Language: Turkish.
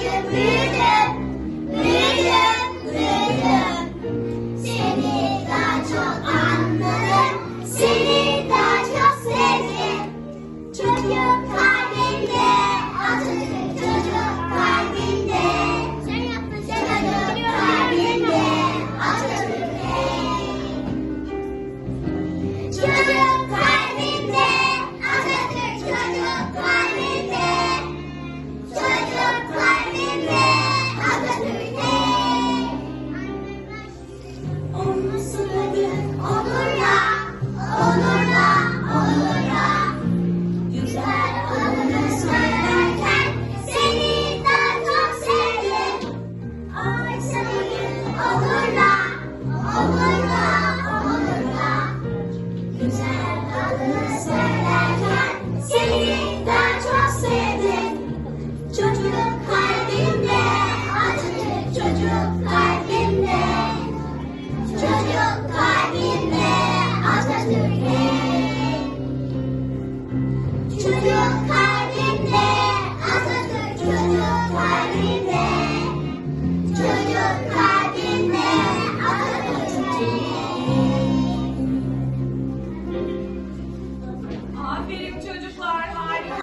forgive me. Çocuk kalbimde, çocuk kalbimde Atatürk'e. Çocuk kalbimde, Atatürk çocuk kalbimde. Çocuk kalbimde, Atatürk'e. Aferin çocuk.